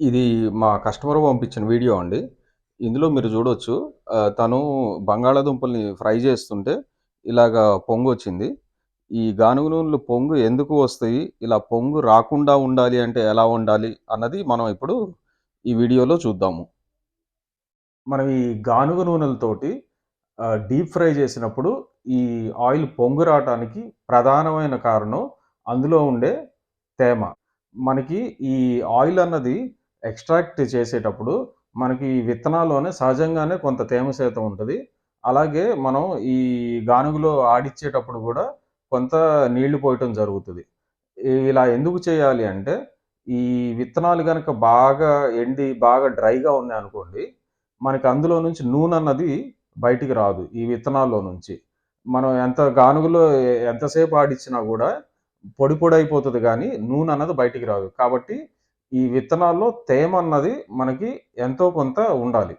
ఇది మా కస్టమర్ పంపించిన వీడియో అండి. ఇందులో మీరు చూడొచ్చు తను బంగాళాదుంపల్ని ఫ్రై చేస్తుంటే ఇలాగా పొంగొచ్చింది. ఈ గానుగ నూనెలు పొంగు ఎందుకు వస్తాయి? ఇలా పొంగు రాకుండా ఉండాలి అంటే ఎలా ఉండాలి అన్నది మనం ఇప్పుడు ఈ వీడియోలో చూద్దాము. మనం ఈ గానుగ నూనెలతోటి డీప్ ఫ్రై చేసినప్పుడు ఈ ఆయిల్ పొంగు రావటానికి ప్రధానమైన కారణం అందులో ఉండే తేమ. మనకి ఈ ఆయిల్ అన్నది ఎక్స్ట్రాక్ట్ చేసేటప్పుడు మనకి ఈ విత్తనాల్లోనే సహజంగానే కొంత తేమ శాతం ఉంటుంది అలాగే మనం ఈ గానుగలో ఆడిచ్చేటప్పుడు కూడా కొంత నీళ్ళు పోయటం జరుగుతుంది ఇలా ఎందుకు చేయాలి అంటే, ఈ విత్తనాలు కనుక బాగా ఎండి, బాగా డ్రైగా ఉన్నాయి అనుకోండి మనకి అందులో నుంచి నూనె అన్నది బయటికి రాదు ఈ విత్తనాల్లో నుంచి. మనం ఎంత గానుగలో ఎంతసేపు ఆడిచ్చినా కూడా పొడి కానీ నూనె అన్నది బయటికి రాదు. కాబట్టి ఈ విత్తనాల్లో తేమ అన్నది మనకి ఎంతో కొంత ఉండాలి.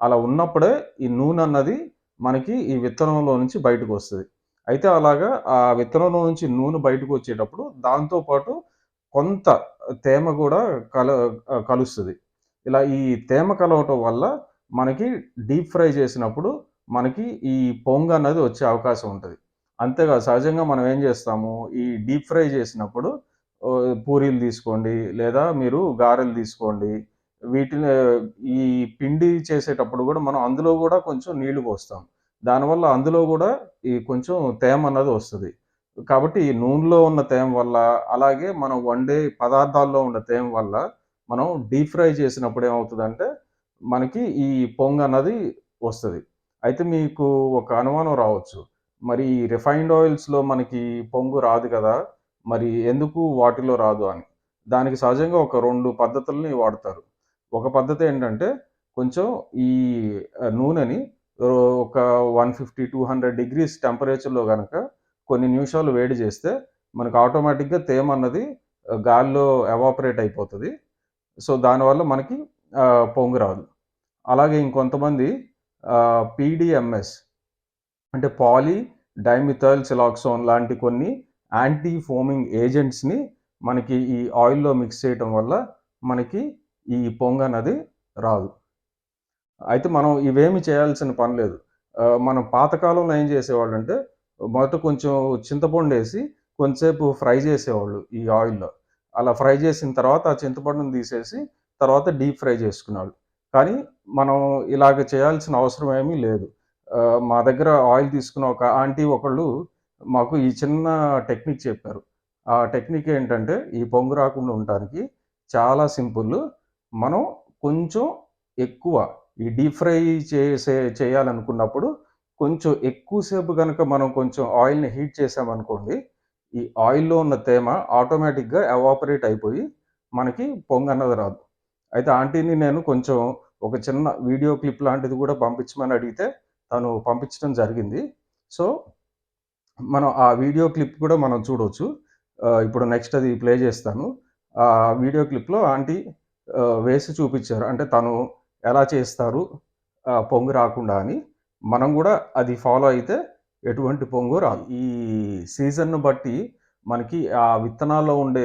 అలా ఉన్నప్పుడే ఈ నూనె అన్నది మనకి ఈ విత్తనంలో నుంచి బయటకు వస్తుంది. అయితే అలాగా ఆ విత్తనంలో నుంచి నూనె బయటకొచ్చేటప్పుడు దాంతో పాటు కొంత తేమ కూడా కల కలుస్తుంది. ఇలా ఈ తేమ కలవటం వల్ల మనకి డీప్ ఫ్రై చేసినప్పుడు మనకి ఈ పొంగ అన్నది వచ్చే అవకాశం ఉంటుంది. అంతేకాదు సహజంగా మనం ఏం చేస్తాము, ఈ డీప్ ఫ్రై చేసినప్పుడు పూరీలు తీసుకోండి, లేదా మీరు గారెలు తీసుకోండి. వీటిని ఈ పిండి చేసేటప్పుడు కూడా మనం అందులో కూడా కొంచెం నీళ్ళు పోస్తాం. దానివల్ల అందులో కూడా ఈ కొంచెం తేమ అన్నది వస్తుంది కాబట్టి ఈ నూనెలో ఉన్న తేమ వల్ల, అలాగే మనం వండే పదార్థాల్లో ఉన్న తేమ వల్ల, మనం డీప్ ఫ్రై చేసినప్పుడు ఏమవుతుందంటే మనకి ఈ పొంగ అన్నది వస్తుంది అయితే మీకు ఒక అనుమానం రావచ్చు. మరి రిఫైన్డ్ ఆయిల్స్‌లో మనకి పొంగు రాదు కదా! మరి ఎందుకు వాటిలో రాదు అని. దానికి సహజంగా ఒక రెండు పద్ధతుల్ని వాడతారు. ఒక పద్ధతి ఏంటంటే, కొంచెం ఈ నూనెని ఒక one fifty two hundred degrees టెంపరేచర్‌లో కనుక కొన్ని నిమిషాలు వేడి చేస్తే, మనకు ఆటోమేటిక్‌గా తేమ అన్నది గాల్లో గాలిలో ఎవాపరేట్ అయిపోతుంది సో, దానివల్ల మనకి పొంగు రాదు. అలాగే ఇంకొంతమంది పీడిఎంఎస్ పీడీఎంఎస్ అంటే పాలీ డైమిథైల్ సిలాక్సోన్ లాంటి కొన్ని యాంటీ ఫోమింగ్ ఏజెంట్స్‌ని మనకి ఈ ఆయిల్‌లో మిక్స్ చేయటం వల్ల మనకి ఈ పొంగ అనేది రాదు. అయితే మనం ఇవేమి చేయాల్సిన పని లేదు. మనం పాతకాలంలో ఏం చేసేవాళ్ళు అంటే మొదట కొంచెం చింతపండు వేసి కొంతసేపు ఫ్రై చేసేవాళ్ళు ఈ ఆయిల్‌లో. అలా ఫ్రై చేసిన తర్వాత ఆ చింతపండుని తీసేసి తర్వాత డీప్ ఫ్రై చేసుకునేవాళ్ళు. కానీ మనం ఇలాగ చేయాల్సిన అవసరం ఏమీ లేదు. మా దగ్గర ఆయిల్ తీసుకున్న ఒక ఆంటీ ఒకళ్ళు మాకు ఈ చిన్న టెక్నిక్ చెప్పారు. ఆ టెక్నిక్ ఏంటంటే, ఈ పొంగు రాకుండా ఉండటానికి చాలా సింపుల్. మనం కొంచెం ఎక్కువ ఈ డీప్ ఫ్రై చేసే చేయాలనుకున్నప్పుడు కొంచెం ఎక్కువసేపు కనుక మనం కొంచెం ఆయిల్‌ని హీట్ చేసామనుకోండి, ఈ ఆయిల్‌లో ఉన్న తేమ ఆటోమేటిక్‌గా ఎవాపరేట్ అయిపోయి మనకి పొంగు అన్నది రాదు. అయితే ఆంటీని నేను కొంచెం ఒక చిన్న వీడియో క్లిప్ లాంటిది కూడా పంపించమని అడిగితే తను పంపించడం జరిగింది. సో, మనం ఆ వీడియో క్లిప్ కూడా మనం చూడవచ్చు ఇప్పుడు నెక్స్ట్ అది ప్లే చేస్తాను. ఆ వీడియో క్లిప్‌లో ఆంటీ వేసి చూపించారు అంటే తను ఎలా చేస్తారు పొంగు రాకుండా అని. మనం కూడా అది ఫాలో అయితే ఎటువంటి పొంగు రాదు. ఈ సీజన్‌ను బట్టి మనకి ఆ విత్తనాల్లో ఉండే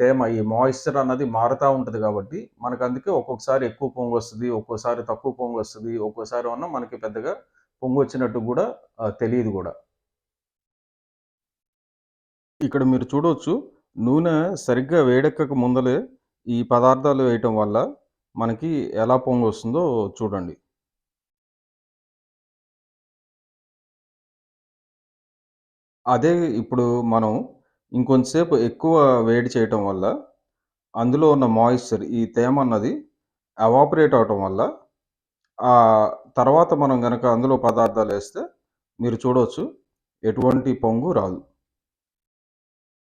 తేమ, ఈ మాయిశ్చర్ అన్నది మారుతూ ఉంటుంది కాబట్టి, మనకు అందుకే ఒక్కొక్కసారి ఎక్కువ పొంగు వస్తుంది ఒక్కోసారి తక్కువ పొంగు వస్తుంది ఒక్కోసారి ఏమన్నా మనకి పెద్దగా పొంగు వచ్చినట్టు కూడా తెలియదు కూడా ఇక్కడ మీరు చూడవచ్చు నూనె సరిగ్గా వేడెక్కక ముందలే ఈ పదార్థాలు వేయటం వల్ల మనకి ఎలా పొంగొస్తుందో చూడండి. అదే ఇప్పుడు మనం ఇంకొంచెంసేపు ఎక్కువ వేడి చేయటం వల్ల, అందులో ఉన్న మాయిశ్చర్ ఈ తేమ అన్నది అవాపరేట్ అవ్వటం వల్ల, ఆ తర్వాత మనం కనుక అందులో పదార్థాలు వేస్తే మీరు చూడవచ్చు ఎటువంటి పొంగు రాదు.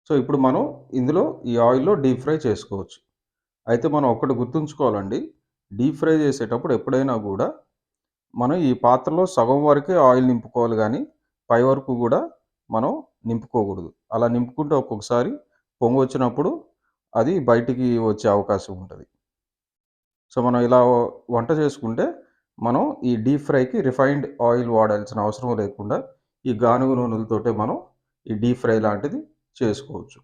సో, ఇప్పుడు మనం ఇందులో ఈ ఆయిల్‌లో డీప్ ఫ్రై చేసుకోవచ్చు. అయితే మనం ఒకటి గుర్తుంచుకోవాలండి. డీప్ ఫ్రై చేసేటప్పుడు ఎప్పుడైనా కూడా మనం ఈ పాత్రలో సగం వరకే ఆయిల్ నింపుకోవాలి కానీ పై వరకు కూడా మనం నింపుకోకూడదు. అలా నింపుకుంటే ఒక్కొక్కసారి పొంగొచ్చినప్పుడు అది బయటికి వచ్చే అవకాశం ఉంటుంది సో, మనం ఇలా వంట చేసుకుంటే, మనం ఈ డీప్ ఫ్రైకి రిఫైన్డ్ ఆయిల్ వాడాల్సిన అవసరం లేకుండా, ఈ గానుగ నూనెలతోటే మనం ఈ డీప్ ఫ్రై లాంటిది చేసుకోవచ్చు.